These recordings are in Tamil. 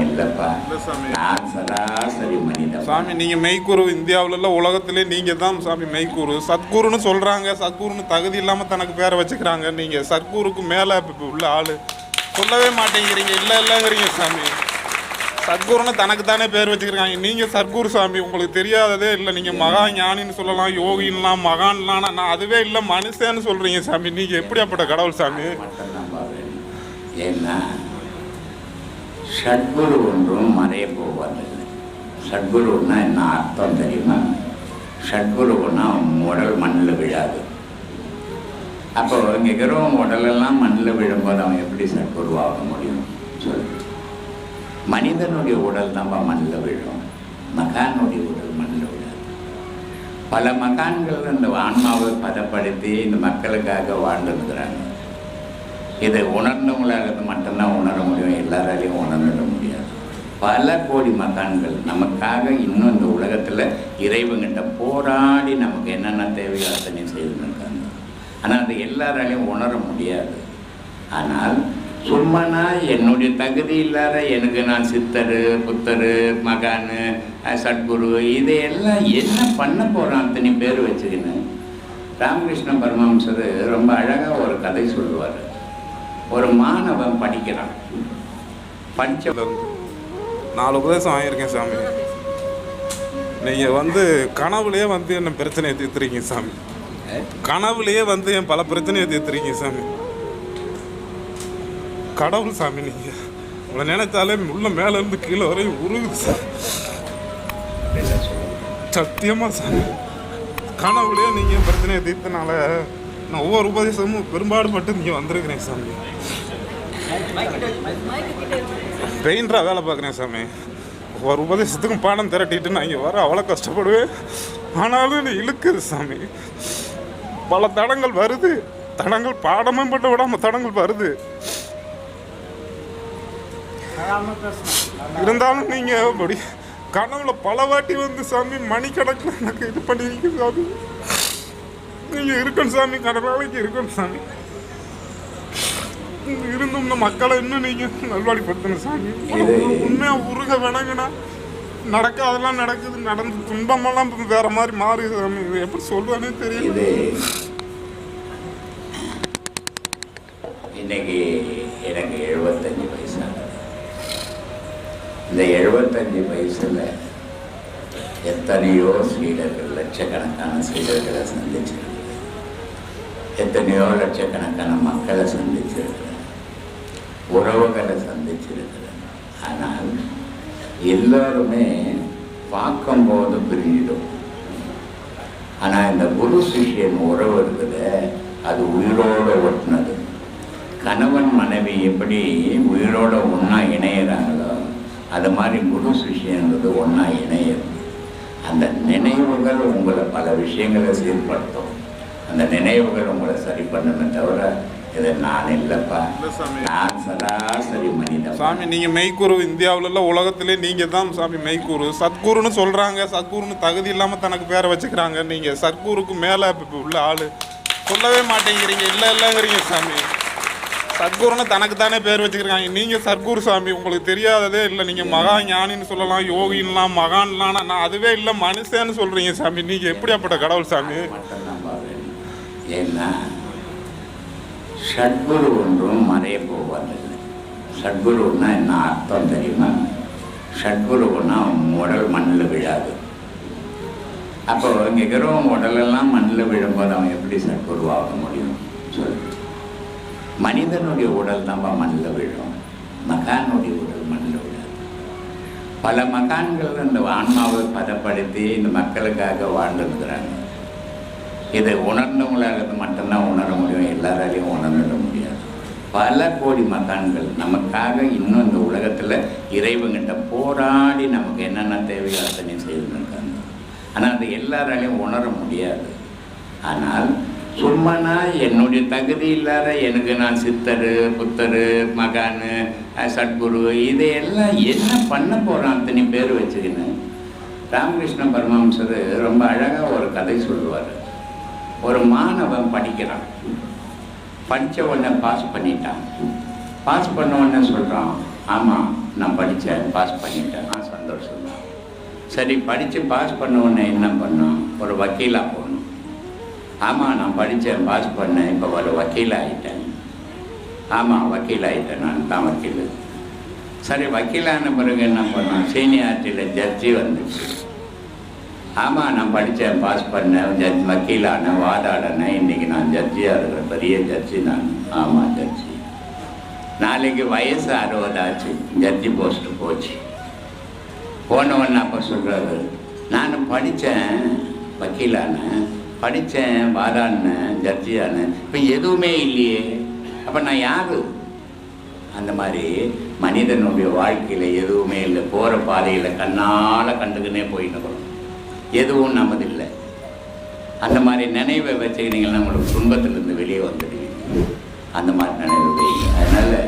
இல்லப்பா. இல்ல சாமி. நான் சராசரி மனிதன். சாமி நீங்க மெய்க்குரு. இந்தியாவுல உலகத்திலே நீங்க தான் சாமி மெய்க்குரு. சத்குருன்னு சொல்றாங்க. சத்குருன்னு தகுதி இல்லாம தனக்கு பேரை வச்சுக்கிறாங்க. நீங்க சத்குருக்கு மேல இப்ப உள்ள ஆளு. சொல்லவே மாட்டேங்கிறீங்க. இல்ல இல்லங்கிறீங்க சாமி. சத்குருன்னு தனக்கு தானே பேர் வச்சுக்கிறாங்க. நீங்க சத்குரு சாமி உங்களுக்கு தெரியாததே இல்லை. நீங்க மகா ஞானின்னு சொல்லலாம் யோகின்லாம் மகான்லாம். நான் அதுவே இல்லை மனுஷன்னு சொல்றீங்க சாமி. நீங்க எப்படியாப்பட்ட கடவுள் சாமி? ஏன்னா சட்குரு ஒன்றும் மறைய போவதில்லை. சட்குருன்னா என்ன அர்த்தம் தெரியுமா? சட்குருன்னா உடல் மண்ணில் விழாது. அப்போ இங்கே இருக்கிறவங்க உடலெல்லாம் மண்ணில் விழும்போது அவன் எப்படி சட்குருவாக முடியும்? சொல்லு. மனிதனுடைய உடல் தான் மண்ணில் விழும். மகானுடைய உடல் மண்ணில் விழாது. பல மகான்கள் இந்த ஆன்மாவை பதப்படுத்தி இந்த மக்களுக்காக வாழ்ந்துருக்கிறாங்க இதை உணர்ந்தவங்களாக மட்டும்தான் உணர முடியும் எல்லாராலையும் உணர்ந்துட முடியாது. பல கோடி மகான்கள் நமக்காக இன்னும் இந்த உலகத்தில் இறைவங்கிட்ட போராடி நமக்கு என்னென்ன தேவையோ அத்தனை செய்துருக்காங்க. ஆனால் அது எல்லாராலையும் உணர முடியாது. ஆனால் சும்மானா என்னுடைய தகுதி இல்லாத எனக்கு நான் சித்தர் புத்தர் மகானு சத்குரு இதையெல்லாம் என்ன பண்ண போகிறான் அத்தனை பேர் வச்சுக்கின்னு ராமகிருஷ்ண பரமஹம்சர் ரொம்ப அழகாக ஒரு கதை சொல்லுவார். ஒரு மாணவன் படிக்கிறான். படித்த நாலு உபதேசம் வாங்கியிருக்கேன் சாமி. நீங்க வந்து கனவுலயே வந்து என்ன பிரச்சனையை தீர்த்துறீங்க சாமி? கனவுலயே வந்து என் பல பிரச்சனையை தீர்த்துறீங்க சாமி? கடவுள் சாமி நீங்க. உங்களை நினைச்சாலே உள்ள மேல இருந்து கீழே வரையும் உருகுது சாமி. சத்தியமா சாமி. கனவுலயே நீங்க என் பிரச்சனையை தீர்த்தனால நான் ஒவ்வொரு உபதேசமும் பெரும்பாடுபட்டு இங்கே வந்திருக்கிறேன் சாமி. பெயிண்டராக வேலை பார்க்குறேன் சாமி. ஒரு உபதேசத்துக்கும் பாடம் திரட்டிட்டு நான் இங்கே வர அவ்வளோ கஷ்டப்படுவேன். ஆனாலும் என்னை இழுக்குது சாமி. பல தடங்கள் வருது. தடங்கள் பாடமும் பட்டு விடாம தடங்கள் வருது. இருந்தாலும் நீங்கள் அப்படி கனவுல பல வாட்டி வந்து சாமி மணிக்கணக்கில் எனக்கு இது பண்ணிருக்கீங்க சாமி. நீங்க இருக்கணும் சாமி கடனாளைக்கு இருக்கணும் சாமி. இருந்தும் இந்த மக்களை இன்னும் நீங்க நல்வழிப்படுத்தணும் சாமி? இது- உண்மையா உருக வேணாங்கண்ணா நடக்காதெல்லாம் நடக்குது நடந்து துன்பமெல்லாம் வேற மாதிரி மாறுது சாமி இது எப்படி சொல்றேனே தெரியல. இன்னைக்கு எனக்கு எழுபத்தஞ்சு வயசாகுது. இந்த எழுபத்தஞ்சு வயசுல எத்தனையோ சீடர்கள் லட்சக்கணக்கான சீடர்களை சந்திச்சிருக்கிறேன் எத்தனையோ லட்சக்கணக்கான மக்களை சந்திச்சிருக்கிறேன். உறவுகளை சந்திச்சிருக்கிறேன். ஆனால் எல்லாருமே பார்க்கும்போது பிரிஞ்சிடும் ஆனால் இந்த குரு சிஷியன் உறவு இருக்குது அது உயிரோட ஒட்டினது. கணவன் மனைவி எப்படி உயிரோட ஒன்றா இணையிறாங்களோ அது மாதிரி குரு சிஷ்யன்றது ஒன்றா இணையிறது அந்த நினைவுகள் உங்களை பல விஷயங்களை சீர்படுத்தும். அந்த நினைவுகள் உங்களை சரி பண்ணுமே தவிர இது நான் இல்லைப்பா. இல்ல. நான் சராசரி மனிதன். சாமி நீங்க மெய்க்குரு இந்தியாவுல உலகத்திலே நீங்க தான் சாமி மெய்க்குரு. சத்குருன்னு சொல்றாங்க. சத்குருன்னு தகுதி இல்லாம தனக்கு பேரை வச்சுக்கிறாங்க. நீங்க சத்குருக்கு மேல உள்ள ஆளு. சொல்லவே மாட்டேங்கிறீங்க. இல்ல இல்லங்கிறீங்க சாமி. சத்குருன்னு தனக்கு தானே பேர் வச்சுக்கிறாங்க. நீங்க சத்குரு சாமி. உங்களுக்கு தெரியாததே இல்லை. நீங்க மகா ஞானின்னு சொல்லலாம் யோகின்லாம் மகான்லாம். நான் அதுவே இல்லை மனுஷன்னு சொல்றீங்க சாமி. நீங்க எப்படியாப்பட்ட கடவுள் சாமி? ஏன்னா சட்குரு ஒன்றும் மறைய போவதில்லை. சட்குருன்னா என்ன அர்த்தம் தெரியுமா? ஷட்குருன்னா உடல் மண்ணில் விழாது. அப்போ இங்கே இருக்கிறவங்க உடலெல்லாம் மண்ணில் விழும்போது அவன் எப்படி சட்குருவாக முடியும்? சொல்லு. மனிதனுடைய உடல் தான் மண்ணில் விழும். மகானுடைய உடல் மண்ணில் விழாது. பல மகான்கள் இந்த ஆன்மாவை பதப்படுத்தி இந்த மக்களுக்காக வாழ்ந்துருக்கிறாங்க. இதை உணர்ந்தவங்களாக மட்டும்தான் உணர முடியும் எல்லாராலையும் உணர்ந்துட முடியாது. பல கோடி மகான்கள் நமக்காக இன்னும் இந்த உலகத்தில் இறைவங்கிட்ட போராடி நமக்கு என்னென்ன தேவையோ அத்தனை செய்துருக்காங்க. ஆனால் அது எல்லாராலையும் உணர முடியாது. ஆனால் சும்மானா என்னுடைய தகுதி இல்லாத எனக்கு நான் சித்தர் புத்தர் மகானு சத்குரு இதையெல்லாம் என்ன பண்ண போகிறான் அத்தனை பேர் வச்சுக்கின்னு? ராமகிருஷ்ண பரமஹம்சர் ரொம்ப அழகாக ஒரு கதை சொல்லுவார். ஒரு மாணவன் படிக்கிறான். படித்த உடனே பாஸ் பண்ணிட்டான். பாஸ் பண்ண உடனே சொல்கிறான் ஆமாம் நான் படித்தேன் பாஸ் பண்ணிட்டேன். ஆ சந்தோஷம். தான் சரி படித்து பாஸ் பண்ண உடனே என்ன பண்ணோம் ஒரு வக்கீலாக போகணும். ஆமாம் நான் படித்தேன் பாஸ் பண்ணேன் இப்போ ஒரு வக்கீல் ஆகிட்டேன் ஆமாம் வக்கீல் ஆகிட்டேன் நான் தான் வக்கீல். சரி வக்கீலான பிறகு என்ன பண்ணோம் சீனியாரிட்டியில் ஜட்ஜி வந்துச்சு. ஆமாம் நான் படித்தேன் பாஸ் பண்ணேன் ஜட்ஜ் வக்கீலான வாதாடினேன். இன்றைக்கி நான் ஜட்ஜியாக இருக்கிற பெரிய ஜட்ஜி நான். ஆமாம் ஜட்ஜி. நாளைக்கு வயசு அறுபதாச்சு ஜட்ஜி போஸ்ட்டு போச்சு. போனவொன்னு அப்போ சொல்கிறாரு நான் படித்தேன் வக்கீலானேன் படித்தேன் வாதாடினேன் ஜட்ஜியானேன். இப்போ எதுவுமே இல்லையே. அப்போ நான் யாரு? அந்த மாதிரி மனிதனுடைய வாழ்க்கையில் எதுவுமே இல்லை. போகிற பாதையில் கண்ணால் கண்டுக்கினே போயின்னு எதுவும் நமதில்லை. அந்த மாதிரி நினைவை வச்சுக்கினீங்கன்னா உங்களுக்கு துன்பத்திலிருந்து வெளியே வந்துடுவீங்க அந்த மாதிரி நினைவு வைங்க. அதனால்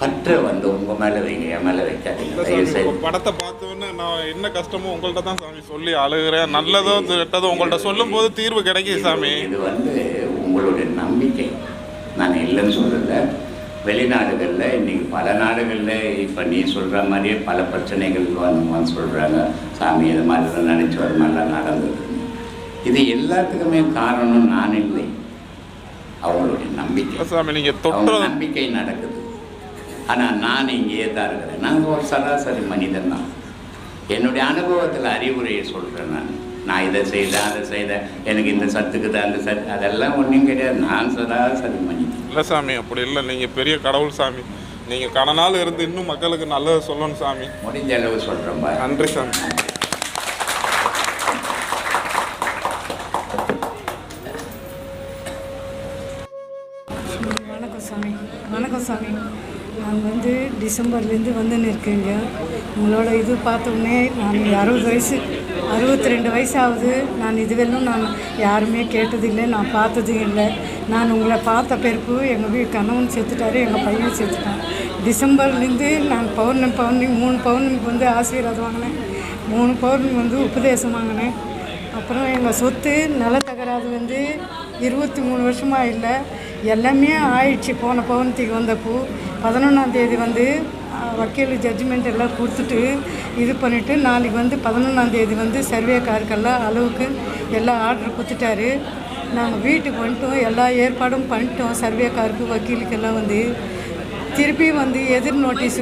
பற்ற வந்து உங்கள் மேலே வைங்க. என் மேலே வைக்காதீங்க. படத்தை பார்த்தோன்னே நான் என்ன கஷ்டமோ உங்கள்ட்ட தான் சாமி சொல்லி அழுகிறேன். நல்லதோ கெட்டதோ உங்கள்ட்ட சொல்லும் போது தீர்வு கிடைக்குது சாமி. இது வந்து உங்களுடைய நம்பிக்கை. நான் இல்லைன்னு சொல்லலை. வெளிநாடுகளில் இன்னைக்கு பல நாடுகளில் இப்போ நீ சொல்கிற மாதிரியே பல பிரச்சனைகள் வந்து சொல்கிறாங்க சாமி இது மாதிரிலாம் நினச்சி வர மாதிரிலாம் நடந்தது. இது எல்லாத்துக்குமே காரணம் நான் இல்லை. அவங்களுடைய நம்பிக்கை. சாமி நீங்க அவங்க தொட்ட நம்பிக்கை நடக்குது. ஆனால் நான் இங்கேயே தான் இருக்கிறேன். நான் ஒரு சராசரி மனிதன் தான். என்னுடைய அனுபவத்தில் அறிவுரையை சொல்கிறேன் நான். நான் இதை செய்தேன் அதை செய்தேன். எனக்கு இந்த சத்துக்குது அந்த சத்து அதெல்லாம் ஒன்றும் கிடையாது. நான் சராசரி மனிதன். இல்ல சாமி அப்படி இல்லை. நீங்க பெரிய கடவுள் சாமி. நீங்க கனநாள் இருந்து இன்னும் மக்களுக்கு நல்லது சொல்லணும் சாமி. முடிஞ்ச அளவு சொல்கிறேன் பாரு நன்றி சாமி. வணக்கம் சாமி. வணக்கம் சாமி. நான் வந்து டிசம்பர்லேருந்து வந்துன்னு இருக்கேங்க உங்களோட இது பார்த்த உடனே நான் அறுபது வயசு அறுபத்தி ரெண்டு வயசு ஆகுது நான் இதுவரையிலும் நான் யாருமே கேட்டதில்லை நான் பார்த்ததும் இல்லை. நான் உங்களை பார்த்த பிறப்பு எங்கள் வீ கணவன் செத்துட்டாரு எங்கள் பையன் செத்துட்டான். டிசம்பர்லேருந்து நான் பௌர்ணமி பௌர்ணமி மூணு பௌர்ணமிக்கு வந்து ஆசீர்வாதம் வாங்கினேன். மூணு பௌர்ணமி வந்து உபதேசம் வாங்கினேன். அப்புறம் எங்கள் சொத்து நிலத்தகராது வந்து இருபத்தி மூணு வருஷமாக இல்லை. எல்லாமே ஆயிடுச்சு. போன பௌர்ணத்திக்கு வந்தப்போ பதினொன்றாம் தேதி வந்து வக்கீல் ஜட்ஜ்மெண்ட் எல்லாம் கொடுத்துட்டு இது பண்ணிவிட்டு நாளைக்கு வந்து பதினொன்றாம் தேதி வந்து சர்வேக்காருக்கெல்லாம் அளவுக்கு எல்லாம் ஆர்டர் கொடுத்துட்டாரு. நாங்கள் வீட்டுக்கு வந்துட்டோம். எல்லா ஏற்பாடும் பண்ணிட்டோம். சர்வே காருக்கு வக்கீலுக்கெல்லாம் வந்து. திருப்பி வந்து எதிர் நோட்டீஸ்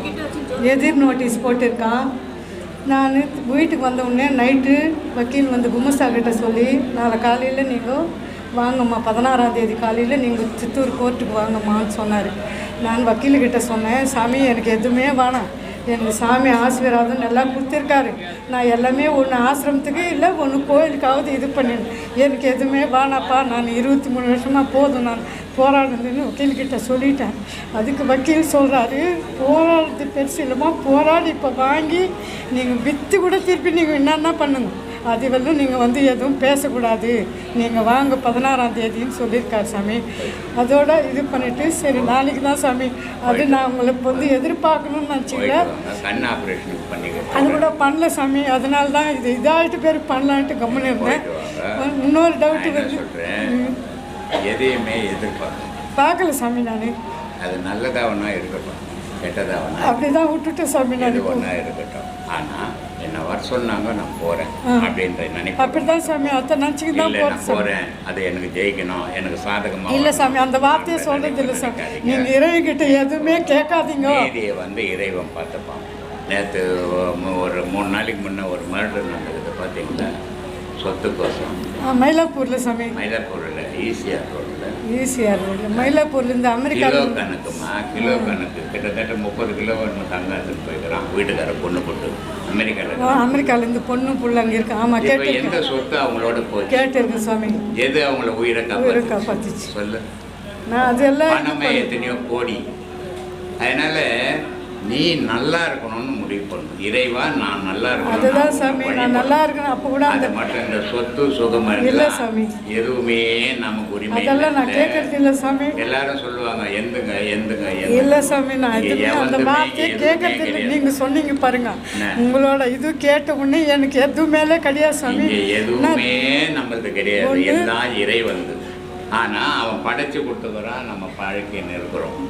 எதிர் நோட்டீஸ் போட்டிருக்கான். நான் வீட்டுக்கு வந்த உடனே நைட்டு வக்கீல் வந்து குமஸ்தா கிட்ட சொல்லி நாளை காலையில் நீங்கள் வாங்கம்மா பதினாறாம் தேதி காலையில் நீங்கள் சித்தூர் கோர்ட்டுக்கு வாங்கம்மான்னு சொன்னார். நான் வக்கீலுக்கிட்ட சொன்னேன் சாமி எனக்கு எதுவுமே வேணாம். எனக்கு சாமி ஆசீர்வாதம் நல்லா கொடுத்துருக்காரு. நான் எல்லாமே ஒன்று ஆசிரமத்துக்கு இல்லை ஒன்று கோயிலுக்காவது இது பண்ணிடுவேன் எனக்கு எதுவுமே வேணாப்பா நான் இருபத்தி மூணு வருஷமாக போதும். நான் போராடுதுன்னு வக்கீல்கிட்ட சொல்லிட்டேன். அதுக்கு வக்கீல் சொல்கிறாரு போராடுறது பெருசு இல்லைம்மா. போராடி இப்போ வாங்கி நீங்கள் விற்று கூட திருப்பி நீங்கள் என்னென்ன பண்ணுங்க? அது வந்து நீங்கள் வந்து எதுவும் பேசக்கூடாது. நீங்கள் வாங்க பதினாறாம் தேதின்னு சொல்லியிருக்காரு சாமி. அதோட இது பண்ணிவிட்டு சரி நாளைக்கு தான் சாமி. அது நான் உங்களுக்கு வந்து எதிர்பார்க்கணும்னு ஆப்ரேஷனுக்கு அது கூட பண்ணல சாமி. அதனால தான் இது இதாகிட்டு பேர் பண்ணலான்ட்டு கம்முன்னு இருந்தேன். இன்னொரு டவுட்டு வந்து எதையுமே எதிர்பார்க்கணும் பார்க்கல சாமி நான். அது நல்லதா ஒன்றா இருக்கட்டும் கெட்டதா ஒன்றா அப்படி தான் விட்டுட்டேன் சாமி நான். இருக்கட்டும். ஆனால் என்ன வர சொன்னாங்க நான் போகிறேன். அப்படின்ற நினைப்பு. அப்படி தான் சாமி அத்தை நினச்சிக்கு தான் போகிறேன் போகிறேன் அது எனக்கு ஜெயிக்கணும். எனக்கு சாதகமாக இல்லை சாமி அந்த வார்த்தையை சொல்கிறது இல்லை சாமி. நீங்கள் இறைவன்கிட்ட எதுவுமே கேட்காதீங்க. நீதியை வந்து இறைவன் பார்த்துப்பான். நேற்று ஒரு மூணு நாளைக்கு முன்னே ஒரு மர்டர் நடந்தது பார்த்தீங்களா? சொத்துக்கோசம் மயிலாப்பூரில் சாமி. மயிலாப்பூரில் ஈஸியாக ரோட்டில் ஈஸியாக ரோடில் மயிலாப்பூர்லேருந்து கிலோ அமெரிக்காவில் கணக்குமா கிலோ கணக்கு. கிட்டத்தட்ட முப்பது கிலோ ஒன்று தங்க எடுத்துட்டு போய்க்கிறான். வீட்டுக்கார பொண்ணு போட்டு. அமெரிக்காவில் அமெரிக்காலேருந்து பொண்ணு புள்ள அங்கே இருக்கு. ஆமாம் இப்போ எந்த சொத்து அவங்களோட போச்சு? கேட்டிருக்கேன் சாமி எது அவங்கள உயிரை உயிரை காப்பாத்துச்சு. சொல்லு. நான் அதெல்லாம் பணமே எத்தனையோ கோடி. அதனால நீ நல்லா இருக்கணும்னு முடிவு பண்ணணும். இறைவா நான் நல்லா இருக்கணும். அதுதான் சாமி நான் நல்லா இருக்கேன் அப்போ கூட அது மட்டும் இந்த சொத்து சுகம் இல்ல. சாமி. எதுவுமே நமக்கு உரிமை அதெல்லாம் நான். கேட்கறது இல்லை சாமி. எல்லாரும் சொல்லுவாங்க எந்துங்க எந்துங்க இல்லை சாமி நான் எதுவுமே அந்த வார்த்தையை எதுவுமே கேட்கறது இல்லை. நீங்கள் சொன்னீங்க பாருங்க? உங்களோட இது கேட்ட உடனே எனக்கு எதுவுமேலே கிடையாது சாமி. எதுவுமே நம்மளுக்கு கிடையாது. எல்லாம் இறை வந்து ஆனா அவன் படைச்சு கொடுத்துக்கிறான் நம்ம பழக்கின்னு இருக்கிறோம்.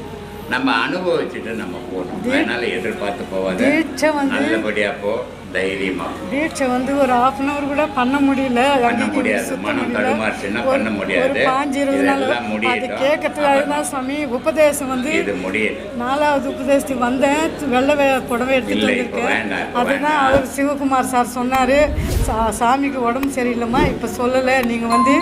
நம்ம அனுபவிச்சுட்டு நம்ம போகணும். அதனால எதிர்பார்த்து போவாத தீட்சை வந்து நல்லபடியா போ தைரியமா. தீட்சை வந்து ஒரு ஹாஃப் அன் அவர் கூட பண்ண முடியல. பண்ண முடியாது. மனம். தடுமாறுச்சுன்னா பண்ண முடியாது. பாஞ்சு இருபது நாள் அது முடியட்டும் கேட்கறதுக்கு அதுதான் சாமி உபதேசம் வந்து இது முடியல. நாலாவது உபதேசத்துக்கு வந்தேன். வெள்ளை புடவை எடுத்துட்டு வந்திருக்கேன். அதுதான். அவர் சிவகுமார் சார் சொன்னார். சாமிக்கு உடம்பு சரியில்லைம்மா இப்போ சொல்லலை. நீங்கள் வந்து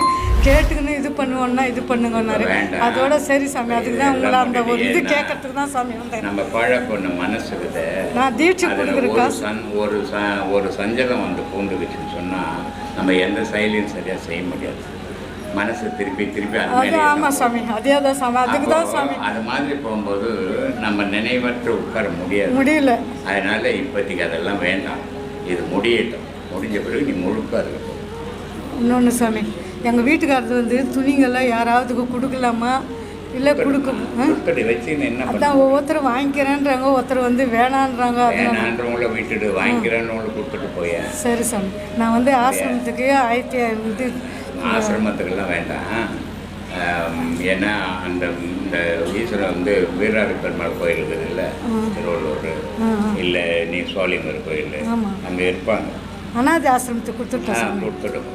கேட்டுக்கணும் இது பண்ணுவோன்னா இது பண்ணுங்கன்னாரு. அதோட சரி சாமி அதுக்கு தான் உங்களை அந்த ஒரு இது கேட்கறதுக்கு தான் சாமி வந்தேன். நம்ம பழப்பொண்ணு மனசுக்குது நான் தீட்சை கொடுக்குறக்கா ஒரு சன் ஒரு ச ஒரு சஞ்சலம் வந்து பூண்டுக்குச்சுன்னு சொன்னால் நம்ம எந்த செயலையும் சரியாக செய்ய முடியாது. மனசு திருப்பி திருப்பி அது ஆமாம் சாமி. அதே தான் சாமி. அதுக்கு தான் சாமி. அது மாதிரி போகும்போது நம்ம நினைவற்று உட்கார முடியாது. முடியல. அதனால இப்போதைக்கு அதெல்லாம் வேண்டாம். இது முடியட்டும். முடிஞ்ச பிறகு நீ முழுக்க போ. இன்னொன்று சாமி. எங்கள் வீட்டுக்காரர் வந்து துணிங்கெல்லாம் யாராவதுக்கு கொடுக்கலாமா? இல்லை கொடுக்க அதான் ஒவ்வொருத்தர் வாங்கிக்கிறேன்றாங்க ஒருத்தர் வந்து வேணான்றாங்க விட்டுட்டு வாங்கிக்கிறேன்னு கொடுத்துட்டு போய. சரி சாமி. நான் வந்து ஆசிரமத்துக்கு ஆயிரத்தி ஐநூறு ஆசிரமத்துக்கெல்லாம் வேண்டாம். ஏன்னா அந்த இந்த ஈஸ்வரன் வந்து வீராறு பெருமாள் கோயில் இருக்குது இல்லை திருவள்ளூர். இல்லை நீ சோழிமர் கோயில். அங்கே இருப்பாங்க. அனாதை ஆசிரமத்துக்கு சாமி. கொடுத்துடும்